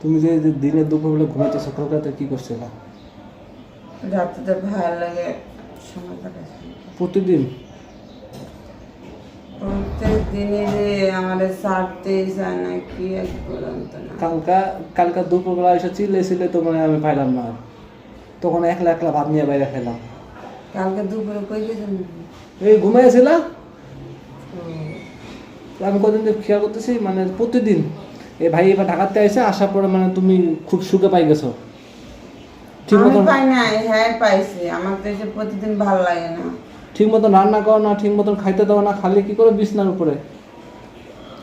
তুমি যে দিনে দুপুরবেলা ঘুমাইতেছো কলকাতায় কি করছিল রাত্রিতে ভালো লাগে সময় কাটাচ্ছি প্রতিদিন? যে আমাদের ছাড়তেই চায় না কি এক না। কালকা কালকা দুপুরবেলা এসে চিল্লে চিল্লে তো মানে আমি পাইলাম না। আর। তখন একলা একলা ভাত নিয়ে বাইরে খেলাম কালকে দুপুরে কই গেছেন এই ঘুমাইছিল আমি কদিন ধরে খেয়াল করতেছি মানে প্রতিদিন। এই ভাই এবার ঢাকাতে আসে আসার পরে মানে তুমি খুব সুখে পাই গেছো। ঠিক মতন পাই নাই হ্যাঁ পাইছি। আমার তো এসে প্রতিদিন ভালো লাগে না। ঠিক মতন রান্না করো না ঠিক মতন খাইতে দাও না খালি কি করে বিছনার উপরে?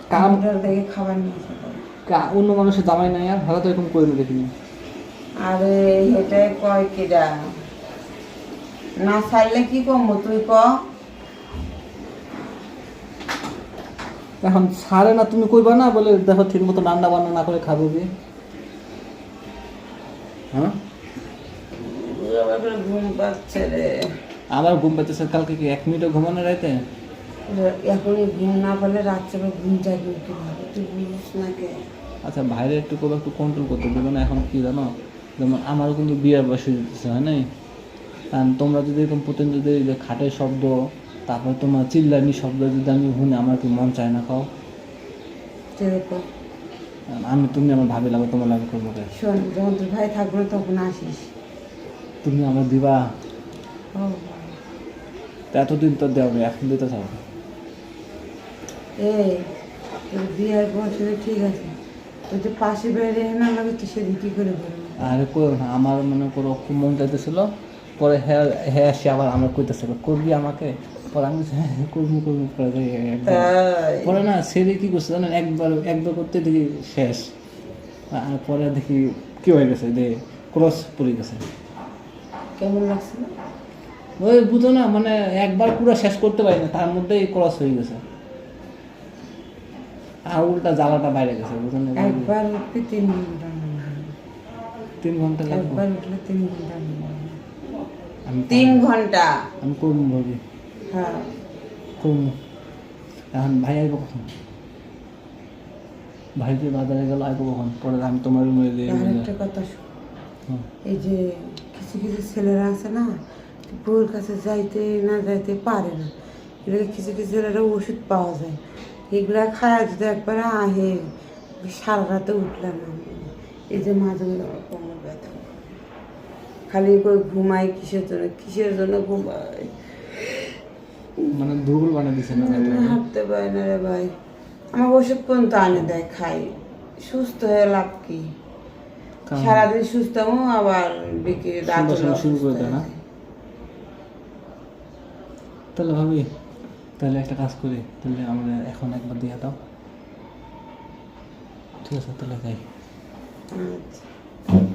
কাম দেখে খাবার নিয়ে কা- অন্য মানুষের জামাই নাই আর ভালো তো এরকম করে দেখিনি আরে এটাই কয় কিরা না ছাড়লে কি কমবো তুই ক? এখন ছাড়ে না তুমি কইবা না বলে দেখো ঠিক মতো রান্না বান্না না করে খাব কি হ্যাঁ? আবার ঘুম পাচ্ছে রে আমার ঘুম পাইতেছে কালকে কি এক মিনিটও ঘুমানো রাইতে? এখনই ঘুম না পেলে রাত্রে ঘুম তুই বুঝিস না কে? আচ্ছা বাইরে একটু করব একটু কন্ট্রোল করতে দেবে না এখন কি জানো? যেমন আমারও কিন্তু বিয়ার বয়স হয়ে যেতেছে হয় নাই? কারণ তোমরা যদি এরকম প্রতিদিন যদি খাটের শব্দ তারপরে তোমার চিল্লানি শব্দ যদি আমি শুনি আমার কি মন চায় না খাও? আমি তুমি আমার ভাবি লাগো তোমার লাগে করব? শোন যখন তোর ভাই থাকবে তখন আসিস। তুমি আমার দিবা? এতদিন তো দেওয়া এখন দিতে চাও? এই তোর বিয়ের ঠিক আছে। তোর যে পাশে বাইরে না লাগে তো সেদিন কি করে আরে করো না আমার মনে করো খুব মন চাইতেছিল পরে হ্যাঁ হ্যাঁ সে আবার আমার কইতেছিল করবি আমাকে? পরে আমি বলছি, হ্যাঁ হ্যাঁ, করব করব একবার। পরে না সেরে কি করছে জানেন একবার একবার করতে দেখি শেষ। আর পরে দেখি কি হয়ে গেছে যে ক্রস পড়ে গেছে। কেমন লাগছিল ওই বুঝো না মানে একবার পুরো শেষ করতে পারি না তার মধ্যেই ক্রস হয়ে গেছে। আর উল্টা জ্বালাটা বাইরে গেছে বুঝলেন একবার উঠলে তিন ঘণ্টা তিন ঘণ্টা লাগবে। একবার উঠলে তিন ঘণ্টা আমি তিন ঘণ্টা? আমি করব ভাবি। হ্যাঁ করব এখন ভাই আসব কখন? ভাই বাজারে গেল আসব কখন? পরে আমি তোমার রুমে দিয়ে একটা কথা এই যে কিছু কিছু ছেলেরা আছে না বউর কাছে যাইতে না যাইতে পারে না। এগুলো কিছু কিছু ছেলেরা ওষুধ পাওয়া যায়। এগুলা খায় যদি একবার আহে সারা রাতে উঠলাম এই যে মাঝে কোমর ব্যথা খালি করে ঘুমাই কিসের জন্য কিসের জন্য ঘুমাই? মানে দুর্বল বানিয়ে দিছে না ভাই হাঁটতে পারি না রে ভাই। আমার ওষুধ পর্যন্ত আনে দেয় খাই। সুস্থ হয়ে লাভ কি? সারাদিন সুস্থ হব আবার বিক্রি সময় শুরু করে দেয় না? তাহলে ভাবি তাহলে একটা কাজ করি তাহলে আমরা এখন একবার দিয়ে দাও। ঠিক আছে তাহলে যাই আচ্ছা।